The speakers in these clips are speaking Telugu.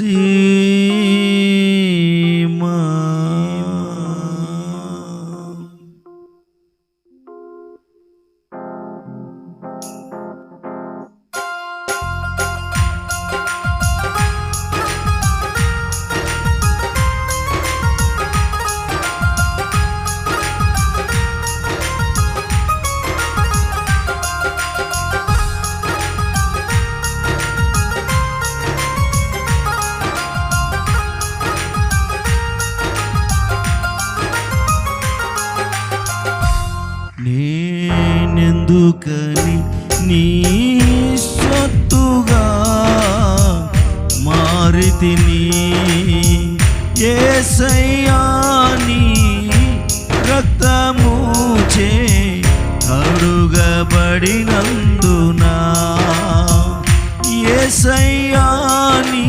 see నేనెందుకని నీ సొత్తుగా మారితిని ఏసయ్యాని రక్తము చే కడుగబడినందునా ఏసయ్యాని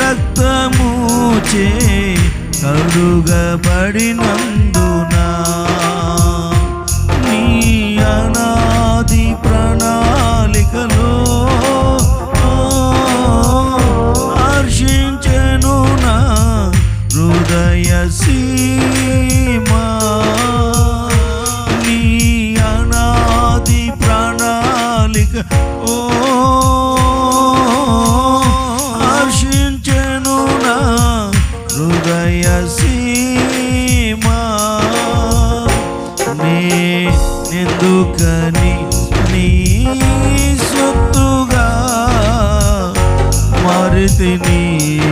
రక్తము చే కడుగబడినందునా మారితిని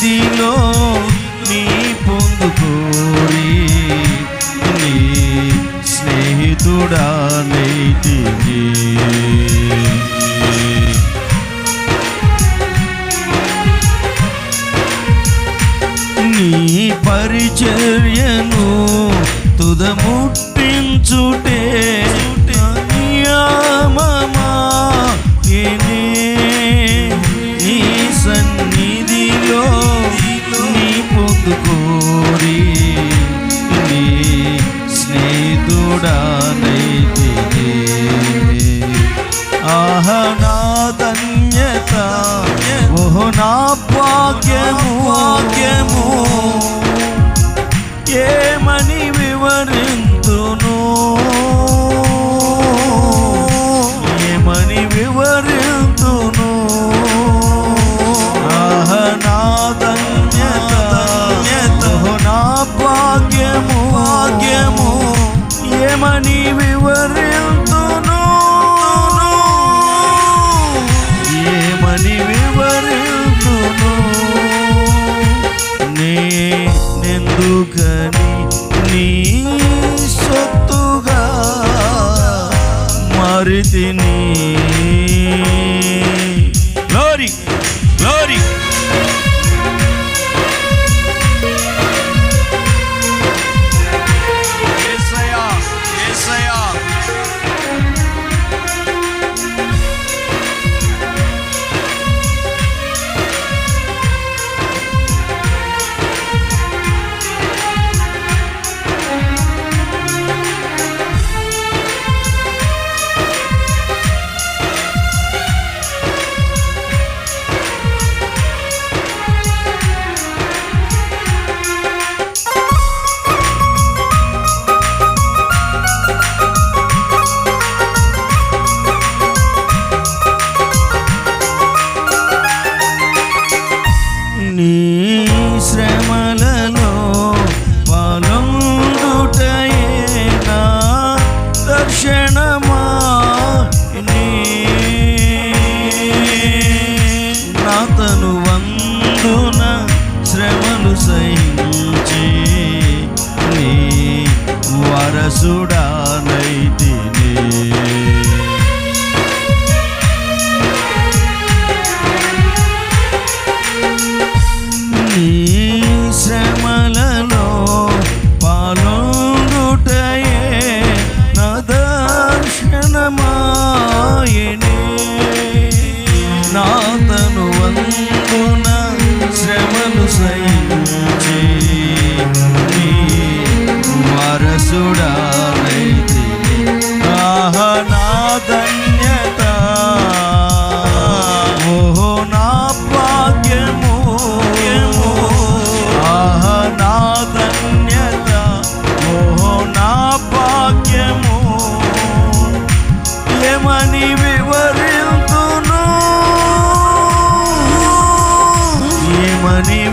సన్నిధిలో నీ పొందుకోరి నీ స్నేహితుడా నైతిని నీ పరిచర్యను తుదముట్టించుటే ఏమని వివరింతును. ఏమని వివరింతును? నేనెందుకని నీ సొత్తుగా మారితిని. గ్లోరీ గ్లోరీ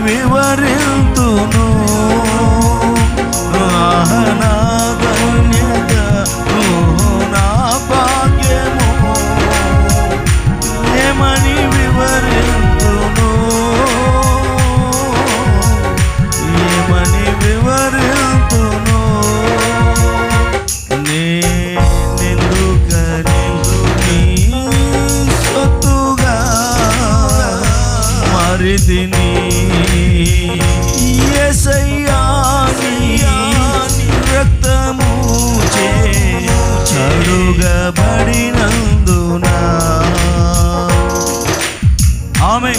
వివరిల్తును ఆమె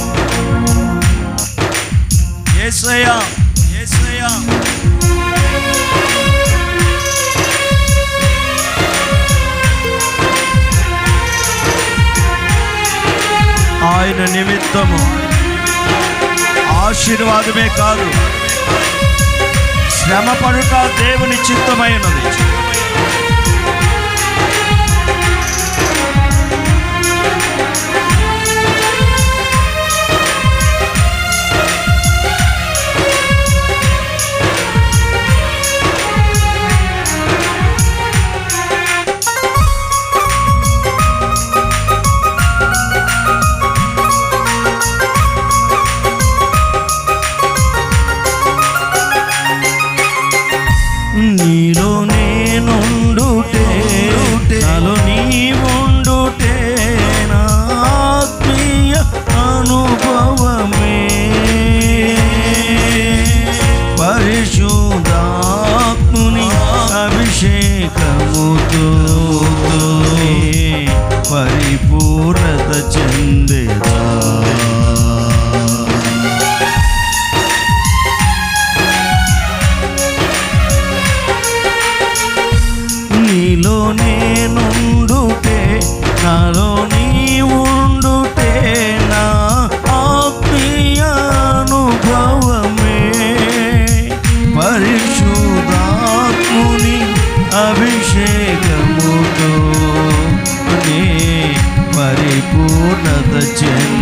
ఆయన నిమిత్తము ఆశీర్వాదమే కాదు. శ్రమ పడుట దేవుని చిత్తమైనది. నీలో నేనుండుటే నాలో నీ ఉండుటే నా ఆత్మీయ అనుభవమే. పరిశుధాత్ముని అభిషేకముతో నే పరిపూర్ణత చెంది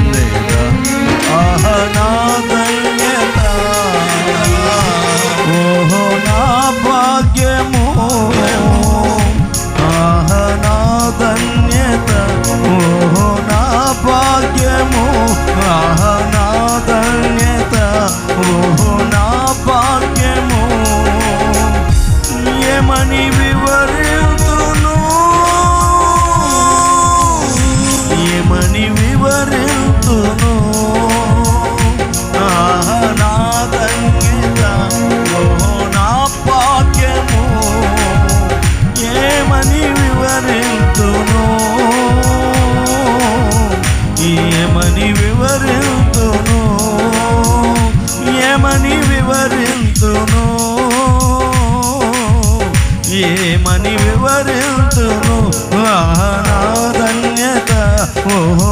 Oh.